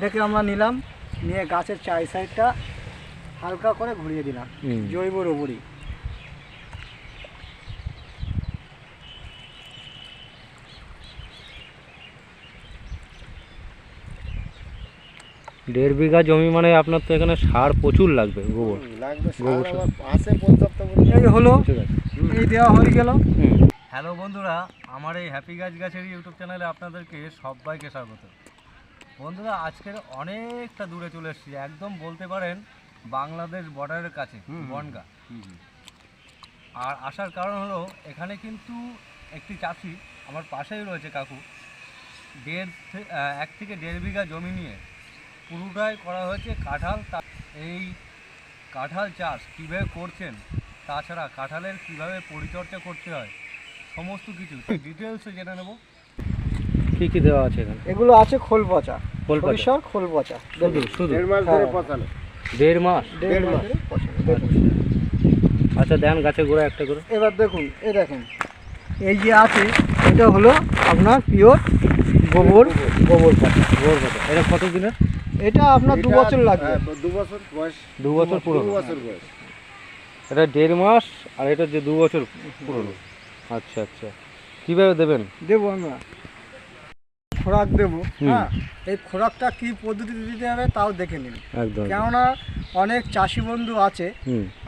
এটাকে আমরা নিলাম নিয়ে গাছের চারি সাইডটা হালকা করে ঘুরিয়ে দিলাম হুম। জৈবর ওপরই দেড় বিঘা জমি মানে আপনার তো এখানে সার প্রচুর লাগবে গোবর। লাগবে গোবর। এই হলো এই দেওয়া হয়ে গেল। হ্যালো বন্ধুরা আমার এই হ্যাপি গাছ গাছের ইউটিউব চ্যানেলে আপনাদেরকে সবাইকে স্বাগত। বন্ধুরা আজকের অনেকটা দূরে চলে এসেছি। একদম বলতে পারেন বাংলাদেশ বর্ডারের কাছে বনগা। আর আসার কারণ হলো এখানে কিন্তু একটি চাষি আমার পাশেই রয়েছে কাকু দেড় এক থেকে দেড় বিঘা জমি নিয়ে পুরোটাই করা হয়েছে কাঁঠাল। তা- এই কাঁঠাল চাষ কীভাবে করছেন তাছাড়া কাঁঠালের কীভাবে পরিচর্যা করতে হয় সমস্ত কিছু। ডিটেলসে জেনে নেব। কী কী দেওয়া আছে এখানে? এগুলো আছে খোল পচা। খোল পচা? সরিষার খোল পচা। শুধু শুধু? দেড় মাস ধরে হ্যাঁ। পচানো। দেড় মাস? দেড় দেড় মাস মাস। ধরে পচানো, দেখুন। আচ্ছা দেন গাছে গোড়া একটা করে। এবার দেখুন এই দেখেন। এই যে আছে এটা হলো আপনার পিওর গোবর। গোবর পচা গোবর পাতা এটা কত দিনের? এটা আপনার দু বছর লাগবে। হ্যাঁ, দু বছর বয়স। দু বছর পুরো দু বছর বয়স। এটা দেড় মাস আর এটা যে দু বছর পুরনো। আচ্ছা আচ্ছা। কীভাবে দেবেন? দেবো আমরা। খোরাক দেবো হ্যাঁ? এই খোরাকটা কি পদ্ধতিতে দিতে হবে তাও দেখে নিন। কেননা অনেক চাষি বন্ধু আছে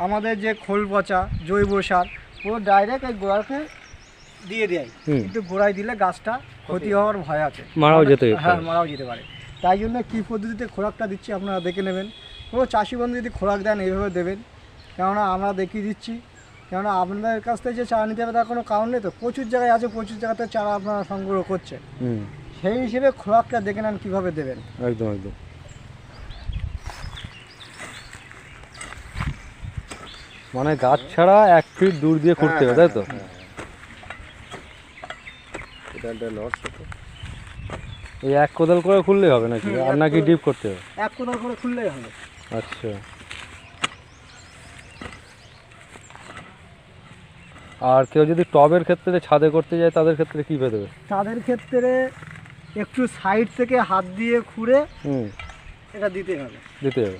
আমাদের যে খোল পচা জৈব সার পুরো ডাইরেক্ট এই গোড়াকে দিয়ে দেয়। কিন্তু গোড়ায় দিলে গাছটা ক্ষতি হওয়ার ভয় আছে। মারাও যেতে হ্যাঁ মারাও যেতে পারে। তাই জন্য কী পদ্ধতিতে খোরাকটা দিচ্ছি আপনারা দেখে নেবেন। কোনো চাষি বন্ধু যদি খোরাক দেন এইভাবে দেবেন। কেননা আমরা দেখিয়ে দিচ্ছি। কেননা আপনাদের কাছ থেকে যে চারা নিতে হবে তার কোনো কারণ নেই তো। প্রচুর জায়গায় আছে প্রচুর জায়গাতে চারা আপনারা সংগ্রহ করছে সেই হিসেবে খোরাকটা দেখে নেন কীভাবে দেবেন। একদম একদম। মানে গাছ ছাড়া এক ফিট দূর দিয়ে খুঁড়তে হবে তাই তো? হ্যাঁ, লস হতো। এই এক কোদাল করে খুললেই হবে নাকি? আর নাকি ডিপ করতে হবে? এক কোদাল করে খুললেই হবে। আচ্ছা। আর কেউ যদি টবের ক্ষেত্রে ছাদে করতে যায় তাদের ক্ষেত্রে কী পেতে দেবে তাদের ক্ষেত্রে একটু সাইড থেকে হাত দিয়ে খুঁড়ে হুম। এটা দিতে হবে। দিতে হবে।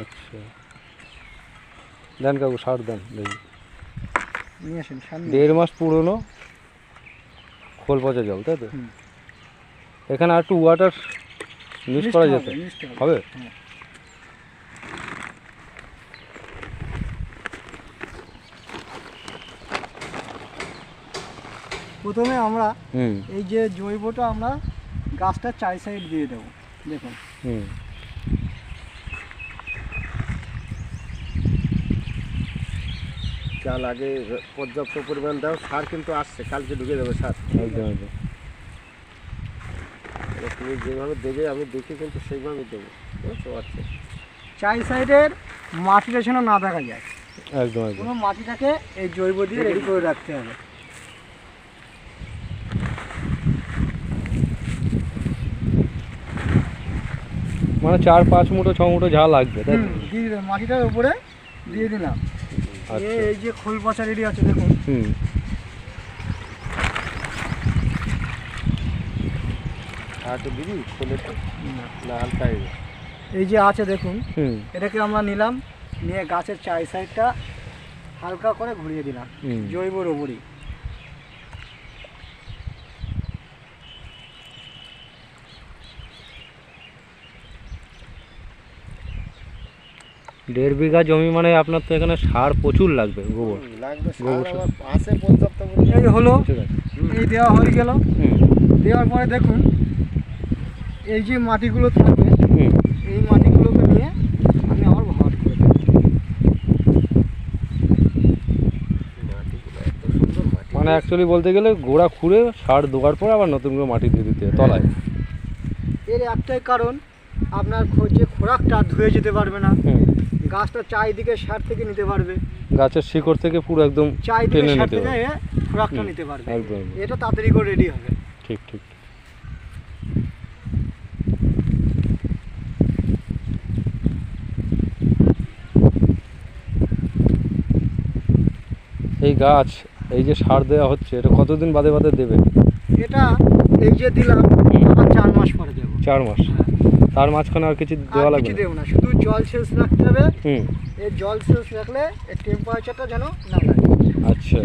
আচ্ছা। দেন কাকু সার দেন দেখি নিয়ে আসেন সামনে দেড় মাস পুরনো খোল পচা জল তাই তো? এখানে আর একটু ওয়াটার মিক্স করা যেত হবে। প্রথমে আমরা এই যে জৈবটা আমরা গাছটার চারি সাইড দিয়ে দেবো দেখুন। চাল আগে পর্যাপ্ত পরিমাণ দাও সার কিন্তু আসছে কালকে ঢুকে যাবে সার। একদম একদম। তুমি যেভাবে দেবে আমি দেখি কিন্তু সেইভাবে দেবো। বুঝতে পারছ? চারি সাইডের মাটিটা যেন না দেখা যায়। একদম একদম। কোনো মাটিটাকে এই জৈব দিয়ে রেডি করে রাখতে হবে। মানে চার পাঁচ মুঠো ছ মুঠো যা লাগবে তাই তো? দিয়ে দিলাম। মাটিটার উপরে দিয়ে দিলাম। আচ্ছা। এই যে খোল পচা রেডি আছে দেখুন। হুম। আর তো দিবি খুলে তো। না হালকা হয়ে যাবে। এই যে আছে দেখুন। হুম। এটাকে আমরা নিলাম নিয়ে গাছের চারি সাইডটা হালকা করে ঘুরিয়ে দিলাম হুম। জৈবর ওপরই দেড় বিঘা জমি মানে আপনার তো এখানে সার প্রচুর লাগবে গোবর। এই হলো ঠিক আছে এই দেওয়া হয়ে গেল। দেওয়ার পরে দেখুন এই যে মাটিগুলো থাকবে এই মাটিগুলোকে নিয়ে আমি আবার ভাগ করে মানে অ্যাকচুয়ালি বলতে গেলে গোড়া খুঁড়ে সার দেওয়ার পর আবার নতুন করে মাটি দিয়ে দিতে তলায়। এর একটাই কারণ আপনার যে খোরাকটা ধুয়ে যেতে পারবে না। হুম। গাছটা চারিদিকে সার থেকে নিতে পারবে। গাছের শিকড় থেকে পুরো একদম চারিদিকে টেনে সার নিতে থেকে খোরাকটা নিতে পারবে। একদম। এটা তাড়াতাড়ি করে রেডি হবে। ঠিক ঠিক। এই গাছ এই যে সার দেওয়া হচ্ছে এটা কতদিন বাদে বাদে দেবে? এটা এই যে দিলাম চার মাস পরে চার মাস। তার মাঝখানে আর কিছু দেওয়া লাগবে কিছু না? দেবো না শুধু জল সেচ রাখতে হবে। হুম। এই জল সেচ রাখলে এর টেম্পারেচারটা যেন না লাগে। আচ্ছা।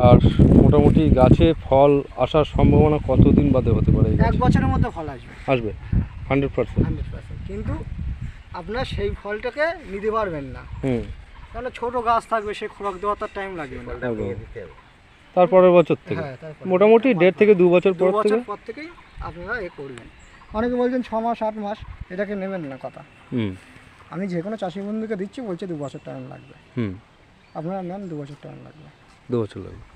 আর মোটামুটি গাছে ফল আসার সম্ভাবনা কতদিন বাদে হতে পারে এক বছরের মধ্যে ফল আসবে। আসবে। হান্ড্রেড পার্সেন্ট হান্ড্রেড পার্সেন্ট কিন্তু আপনার সেই ফলটাকে নিতে পারবেন না। হুম। কারণ ছোট গাছ থাকবে সে খোরাক দেওয়ার তার টাইম লাগবে না। তারপরের বছর থেকে? হ্যাঁ তারপরে মোটামুটি দেড় থেকে দু বছর দু পর বছর থেকে? পর থেকেই আপনারা এ করবেন। অনেকে বলছেন ছ মাস আট মাস এটাকে নেবেন না কথা। হুম। আমি যে কোনো চাষি বন্ধুকে দিচ্ছি বলছে দু বছর টাইম লাগবে। হুম। আপনারা নেন দু বছর টাইম লাগবে। দু বছর লাগবে।